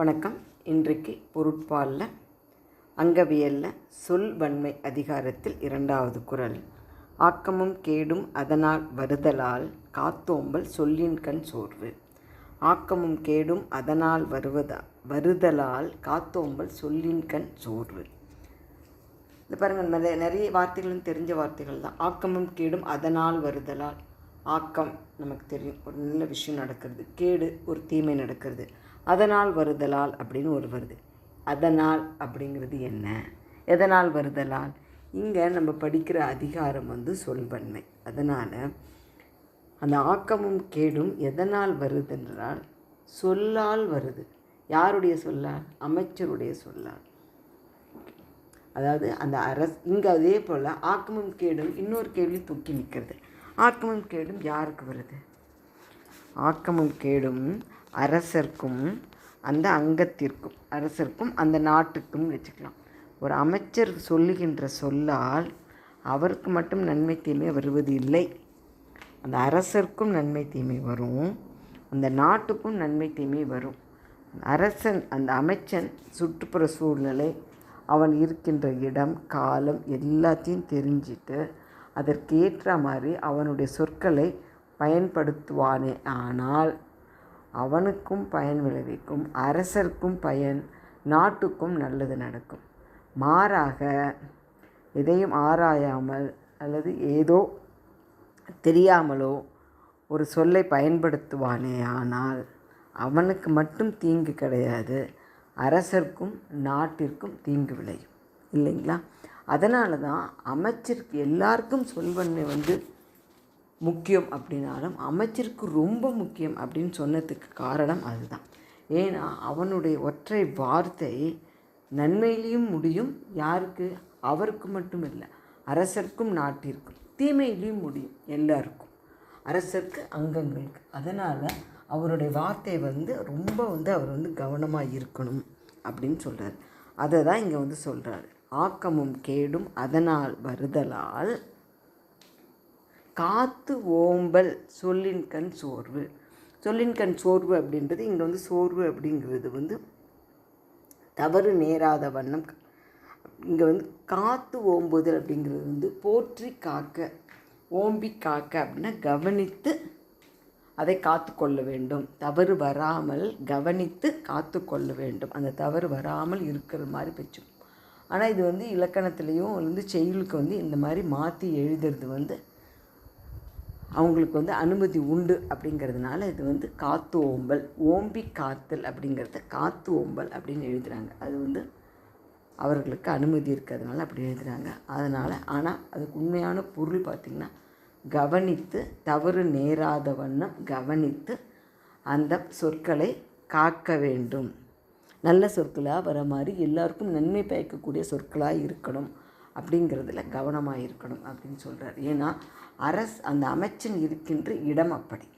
வணக்கம். இன்றைக்கு பொருட்பாலில் அங்கவியலில் சொல் வன்மை அதிகாரத்தில் இரண்டாவது குரல். ஆக்கமும் கேடும் அதனால் வருதலால் காத்தோம்பல் சொல்லின் கண் சோர்வு. ஆக்கமும் கேடும் அதனால் வருவதா வருதலால் காத்தோம்பல் சொல்லின் கண் சோர்வு. இந்த பாருங்கள் நிறைய நிறைய வார்த்தைகளும் தெரிஞ்ச வார்த்தைகள் தான். ஆக்கமும் கேடும் அதனால் வருதலால் ஆக்கம் நமக்கு தெரியும். ஒரு நல்ல விஷயம் நடக்கிறது. கேடு ஒரு தீமை நடக்கிறது. அதனால் வருதலால் அப்படின்னு ஒரு வருது. அதனால் அப்படிங்கிறது என்ன? எதனால் வருதலால்? இங்கே நம்ம படிக்கிற அதிகாரம் வந்து சொல்வன்மை. அதனால் அந்த ஆக்கமும் கேடும் எதனால் வருதென்றால் சொல்லால் வருது. யாருடைய சொல்லால்? அமைச்சருடைய சொல்லால். அதாவது அந்த அரசு இங்கே அதே போல் ஆக்கமும் கேடும் இன்னொரு கேள்வி தூக்கி நிற்கிறது ஆக்கமும் கேடும் யாருக்கு வருது? ஆக்கமும் கேடும் அரசர்க்கும் அந்த அங்கத்திற்கும் அரசர்க்கும் அந்த நாட்டுக்கும் வச்சுக்கலாம். ஒரு அமைச்சர் சொல்லுகின்ற சொல்லால் அவருக்கு மட்டும் நன்மை தீமை வருவது இல்லை. அந்த அரசருக்கும் நன்மை தீமை வரும். அந்த நாட்டுக்கும் நன்மை தீமை வரும். அரசன் அந்த அமைச்சன் சுற்றுப்புற சூழ்நிலை அவன் இருக்கின்ற இடம் காலம் எல்லாத்தையும் தெரிஞ்சிட்டு அதற்கேற்ற மாதிரி அவனுடைய சொற்களை பயன்படுத்துவானே. ஆனால் அவனுக்கும் பயன் விளைவிக்கும் அரசருக்கும் பயன் நாட்டுக்கும் நல்லது நடக்கும். மாறாக எதையும் ஆராயாமல் அல்லது ஏதோ தெரியாமலோ ஒரு சொல்லை பயன்படுத்துவானே ஆனால் அவனுக்கு மட்டும் தீங்கு கிடையாது அரசருக்கும் நாட்டிற்கும் தீங்கு விளையும். இல்லைங்களா? அதனால தான் அமைச்சருக்கு எல்லாருக்கும் சொல்வன்மை வந்து முக்கியம் அப்படின்னாலும் அமைச்சருக்கு ரொம்ப முக்கியம் அப்படின்னு சொன்னதுக்கு காரணம் அதுதான். ஏன்னா அவனுடைய ஒற்றை வார்த்தை நன்மையிலையும் முடியும் யாருக்கு? அவருக்கு மட்டும் இல்லை அரசருக்கும் நாட்டிற்கும். தீமையிலையும் முடியும் எல்லாருக்கும். அரசருக்கு அங்கங்களுக்கு. அதனால் அவருடைய வார்த்தை வந்து ரொம்ப வந்து அவர் வந்து கவனமாக இருக்கணும் அப்படின்னு சொல்கிறார் அதை தான் இங்கே வந்து சொல்கிறாரு ஆக்கமும் கேடும் அதனால் வருதலால் காத்து ஓம்பல் சொல்லின் கண் சோர்வு. சொல்லின் கண் சோர்வு அப்படின்றது இங்கே வந்து சோர்வு அப்படிங்கிறது வந்து தவறு நேராத வண்ணம். இங்கே வந்து காத்து ஓம்புதல் அப்படிங்கிறது வந்து போற்றி காக்க ஓம்பி காக்க அப்படின்னா கவனித்து அதை காத்து கொள்ள வேண்டும். தவறு வராமல் கவனித்து காத்து கொள்ள வேண்டும். அந்த தவறு வராமல் இருக்கிற மாதிரி வச்சு ஆனால் இது வந்து இலக்கணத்துலேயும் வந்து செயலுக்கு வந்து இந்த மாதிரி மாற்றி எழுதுறது வந்து அவங்களுக்கு வந்து அனுமதி உண்டு அப்படிங்கிறதுனால இது வந்து காத்து ஓம்பல் ஓம்பி காத்தல் அப்படிங்கிறத காத்து ஓம்பல் அப்படின்னு எழுதுகிறாங்க அது வந்து அவர்களுக்கு அனுமதி இருக்கிறதுனால அப்படி எழுதுகிறாங்க அதனால் ஆனால் அதுக்கு உண்மையான பொருள் பார்த்திங்கன்னா கவனித்து தவறு நேராத வண்ணம் கவனித்து அந்த சொற்களை காக்க வேண்டும். நல்ல சொற்களாக வர மாதிரி எல்லாருக்கும் நன்மை பயக்கக்கூடிய சொற்களாக இருக்கணும். அப்படிங்கிறதுல கவனமாக இருக்கணும் அப்படின்னு சொல்கிறார் ஏன்னா அரசு அந்த அமைச்சன் இருக்கின்ற இடம் அப்படி.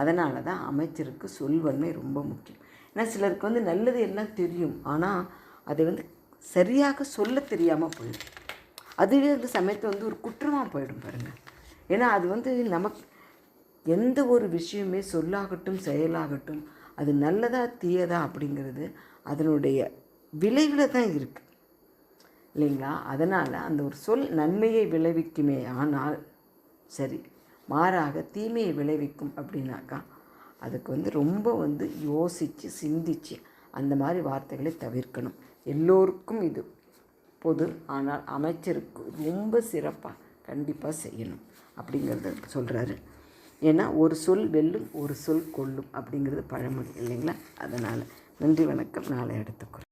அதனால தான் அமைச்சருக்கு சொல்வன்மை ரொம்ப முக்கியம். ஏன்னா சிலருக்கு வந்து நல்லது எல்லாம் தெரியும். ஆனால் அதை வந்து சரியாக சொல்ல தெரியாமல் போயிடும். அதுவே அந்த சமயத்தை வந்து ஒரு குற்றமாக போயிடும் பாருங்கள் ஏன்னா அது வந்து நமக்கு எந்த ஒரு விஷயமே சொல்லாகட்டும் செயலாகட்டும் அது நல்லதா தீயதா அப்படிங்கிறது அதனுடைய விளைவில் தான் இருக்குது இல்லைங்களா? அதனால் அந்த ஒரு சொல் நன்மையை விளைவிக்குமே ஆனால் சரி மாறாக தீமையை விளைவிக்கும் அப்படின்னாக்கா அதுக்கு வந்து ரொம்ப வந்து யோசித்து சிந்தித்து அந்த மாதிரி வார்த்தைகளை தவிர்க்கணும். எல்லோருக்கும் இது பொது ஆனால் அமைச்சருக்கு ரொம்ப சிறப்பாக கண்டிப்பாக செய்யணும் அப்படிங்கிறத சொல்கிறாரு ஏன்னா ஒரு சொல் வெல்லும் ஒரு சொல் கொல்லும் அப்படிங்கிறது பழமொழி இல்லைங்களா? அதனால் நன்றி வணக்கம். நாளை எடுத்துக்கிறோம்